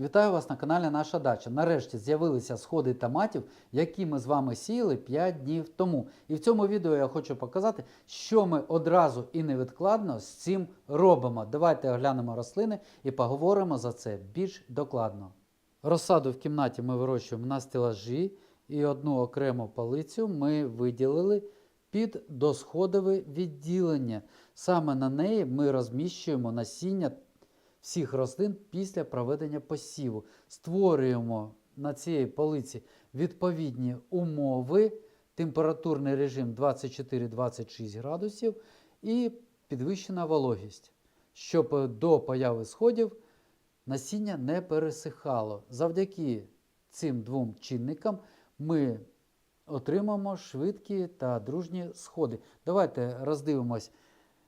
Вітаю вас на каналі Наша Дача. Нарешті з'явилися сходи томатів, які ми з вами сіяли 5 днів тому. І в цьому відео я хочу показати, що ми одразу і невідкладно з цим робимо. Давайте оглянемо рослини і поговоримо за це більш докладно. Розсаду в кімнаті ми вирощуємо на стелажі, і одну окрему полицю ми виділили під досходове відділення. Саме на неї ми розміщуємо насіння всіх рослин після проведення посіву. Створюємо на цій полиці відповідні умови, температурний режим 24-26 градусів і підвищена вологість, щоб до появи сходів насіння не пересихало. Завдяки цим двом чинникам ми отримаємо швидкі та дружні сходи. Давайте роздивимось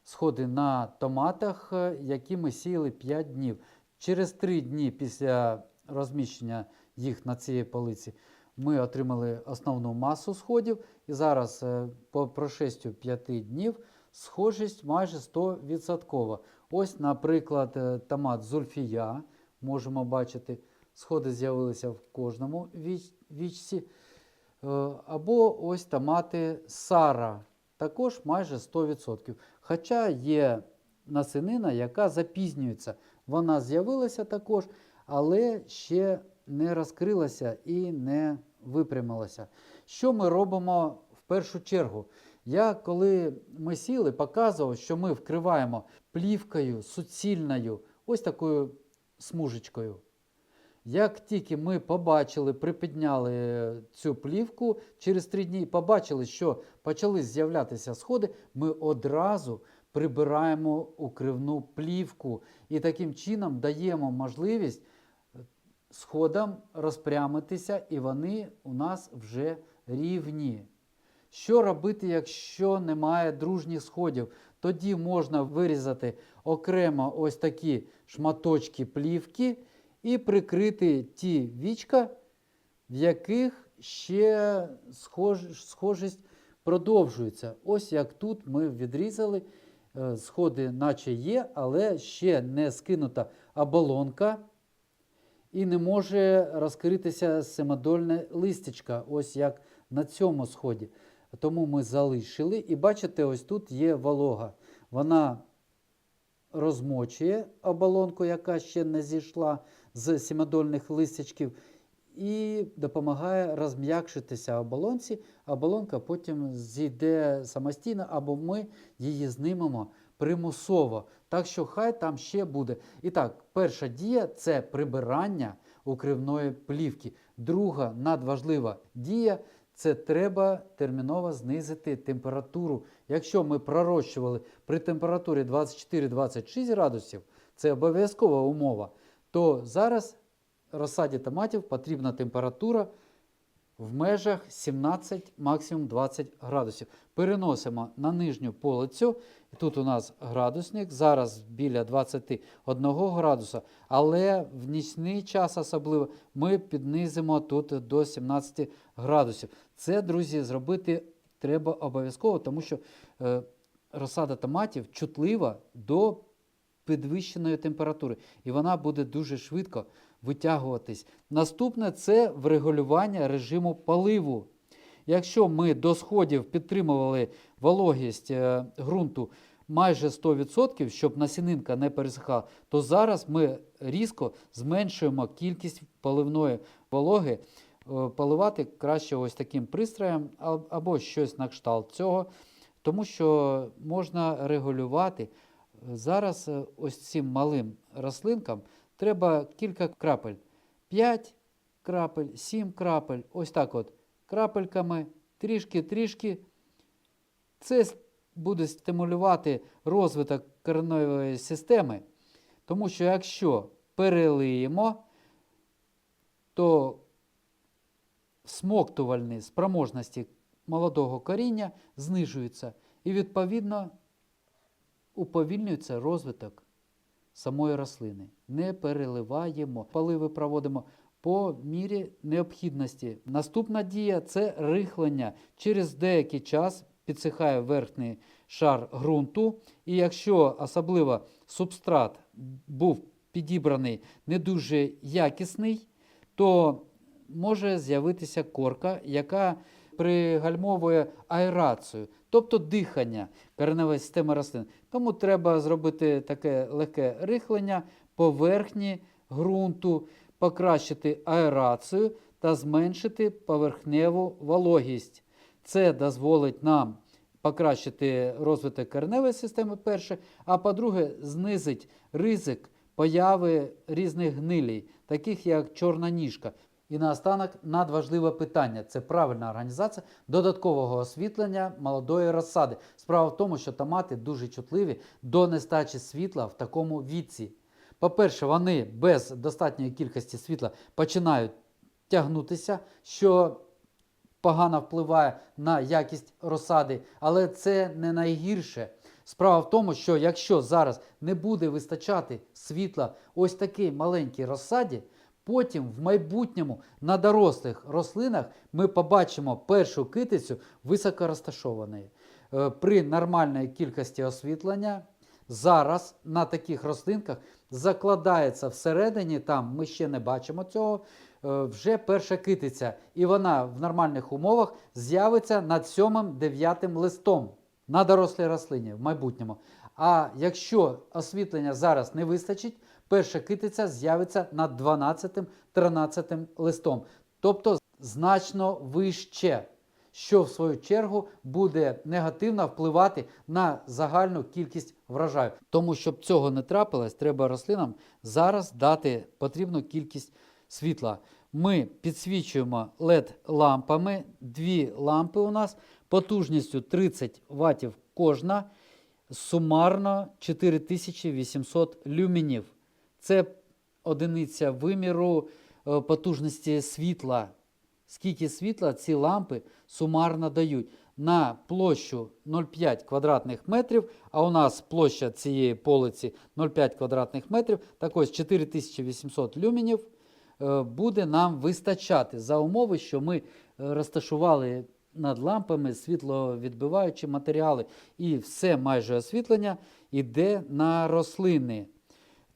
сходи на томатах, е, які ми сіяли 5 днів. Через 3 дні після розміщення їх на цій полиці ми отримали основну масу сходів. І зараз е, по прошестю 5 днів схожість майже 100%. Ось, наприклад, е, томат Зульфія. Можемо бачити, сходи з'явилися в кожному віч- вічці. Або ось томати Сара, також майже 100%. Хоча є насинина, яка запізнюється. Вона з'явилася також, але ще не розкрилася і не випрямилася. Що ми робимо в першу чергу? Я, коли ми сіли, показував, що ми вкриваємо плівкою суцільною, ось такою смужечкою. Як тільки ми побачили, припідняли цю плівку через три дні, побачили, що почали з'являтися сходи, ми одразу прибираємо укривну плівку і таким чином даємо можливість е, сходам розпрямитися, і вони у нас вже рівні. Що робити, якщо немає дружніх сходів? Тоді можна вирізати окремо ось такі шматочки плівки і прикрити ті вічка, в яких ще схож, схожість продовжується. Ось як тут ми відрізали е, сходи, наче є, але ще не скинута оболонка. І не може розкритися семадольне листячка, ось як на цьому сході. Тому ми залишили. І бачите, ось тут є волога. Вона розмочує оболонку, яка ще не зійшла з сімадольних листячків, і допомагає розм'якшитися оболонці. Оболонка потім зійде самостійно, або ми її знимемо примусово. Так що хай там ще буде. І так, перша дія це прибирання укривної плівки. Друга надважлива дія це треба терміново знизити температуру. Якщо ми пророщували при температурі 24-26 градусів, це обов'язкова умова, то зараз розсаді томатів потрібна температура в межах 17, максимум 20 градусів. Переносимо на нижню полицю. Тут у нас градусник, зараз біля 21 градуса, але в нічний час особливо ми піднизимо тут до 17 градусів. Це, друзі, зробити треба обов'язково, тому що е, розсада томатів чутлива до підвищеної температури, і вона буде дуже швидко витягуватись. Наступне це врегулювання режиму поливу. Якщо ми до сходів підтримували вологість е, ґрунту майже 100%, щоб насінинка не пересихала, то зараз ми різко зменшуємо кількість поливної вологи. Е, Поливати краще ось таким пристроєм або щось на кшталт цього, тому що можна регулювати. Зараз е, ось цим малим рослинкам треба кілька крапель. 5 крапель, 7 крапель, ось так от крапельками, трішки-трішки. Це буде стимулювати розвиток кореневої системи, тому що якщо перелиємо, то всмоктувальні спроможності молодого коріння знижуються і, відповідно, уповільнюється розвиток самої рослини. Не переливаємо. Поливи проводимо по мірі необхідності. Наступна дія це рихлення. Через деякий час підсихає верхній шар ґрунту, і якщо особливо субстрат був підібраний не дуже якісний, то може з'явитися корка, яка пригальмовує аерацію, тобто дихання кореневої системи рослин. Тому треба зробити таке легке рихлення поверхні ґрунту, покращити аерацію та зменшити поверхневу вологість. Це дозволить нам покращити розвиток кореневої системи, перше, а по-друге, знизить ризик появи різних гнилій, таких як чорна ніжка. І наостанок надважливе питання це правильна організація додаткового освітлення молодої розсади. Справа в тому, що томати дуже чутливі до нестачі світла в такому віці. По-перше, вони без достатньої кількості світла починають тягнутися, що погано впливає на якість розсади, але це не найгірше. Справа в тому, що якщо зараз не буде вистачати світла ось такій маленькій розсаді, потім в майбутньому на дорослих рослинах ми побачимо першу китицю високорозташованої. Е, При нормальній кількості освітлення зараз на таких рослинках закладається всередині, там ми ще не бачимо цього, е, вже перша китиця, і вона в нормальних умовах з'явиться над сьомим дев'ятим листом на дорослій рослині в майбутньому. А якщо освітлення зараз не вистачить, перша китиця з'явиться над 12-13 листом, тобто значно вище, що в свою чергу буде негативно впливати на загальну кількість врожаю. Тому, щоб цього не трапилось, треба рослинам зараз дати потрібну кількість світла. Ми підсвічуємо LED-лампами, дві лампи у нас потужністю 30 Вт кожна, сумарно 4800 люмінів. Це одиниця виміру е, потужності світла. Скільки світла ці лампи сумарно дають на площу 0,5 квадратних метрів, а у нас площа цієї полиці 0,5 квадратних метрів, так ось 4800 люмінів е, буде нам вистачати за умови, що ми е, розташували над лампами світловідбиваючі матеріали, і все майже освітлення йде на рослини.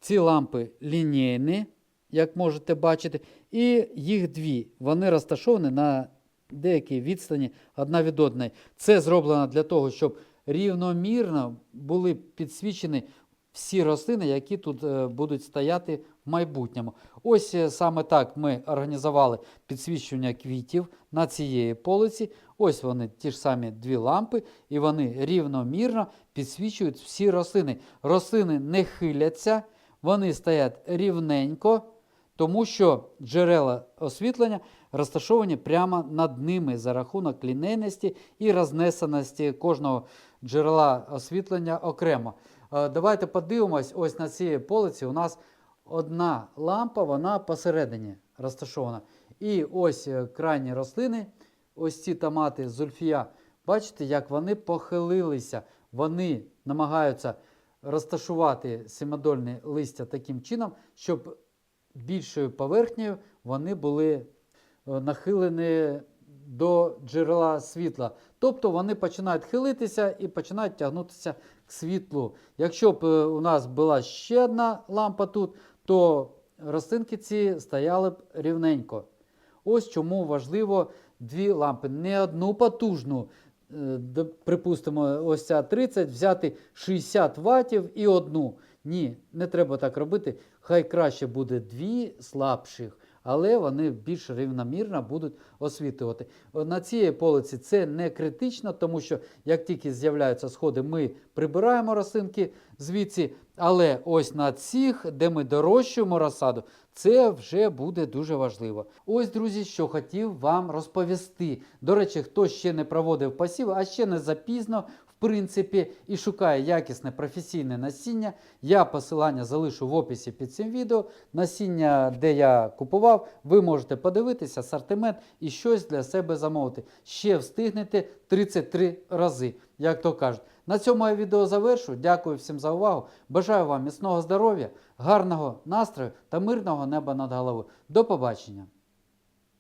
Ці лампи лінійні, як можете бачити, і їх дві. Вони розташовані на деякій відстані одна від одної. Це зроблено для того, щоб рівномірно були підсвічені всі рослини, які тут е, будуть стояти в майбутньому. Ось е, саме так ми організували підсвічування квітів на цієї полиці. Ось вони, ті ж самі дві лампи, і вони рівномірно підсвічують всі рослини. Рослини не хиляться, вони стоять рівненько, тому що джерела освітлення розташовані прямо над ними за рахунок лінейності і рознесеності кожного джерела освітлення окремо. Е, Давайте подивимось, ось на цій полиці у нас одна лампа, вона посередині розташована. І ось е, крайні рослини, ось ці томати зульфія, бачите, як вони похилилися. Вони намагаються розташувати семидольне листя таким чином, щоб більшою поверхнею вони були е, нахилені до джерела світла. Тобто вони починають хилитися і починають тягнутися к світлу. Якщо б е, у нас була ще одна лампа тут, то рослинки ці стояли б рівненько. Ось чому важливо дві лампи, не одну потужну. е, Припустимо, ось ця 30, взяти 60 ватів і одну. Ні, не треба так робити. Хай краще буде дві слабших, але вони більш рівномірно будуть освітлювати. На цій полиці це не критично, тому що як тільки з'являються сходи, ми прибираємо рослинки звідси. Але ось на цих, де ми дорощуємо розсаду, це вже буде дуже важливо. Ось, друзі, що хотів вам розповісти. До речі, хто ще не проводив посів, а ще не запізно, принципі, і шукає якісне професійне насіння. Я посилання залишу в описі під цим відео. Насіння, де я купував, ви можете подивитися асортимент і щось для себе замовити. Ще встигнете 33 рази, як то кажуть. На цьому я відео завершу. Дякую всім за увагу. Бажаю вам міцного здоров'я, гарного настрою та мирного неба над головою. До побачення!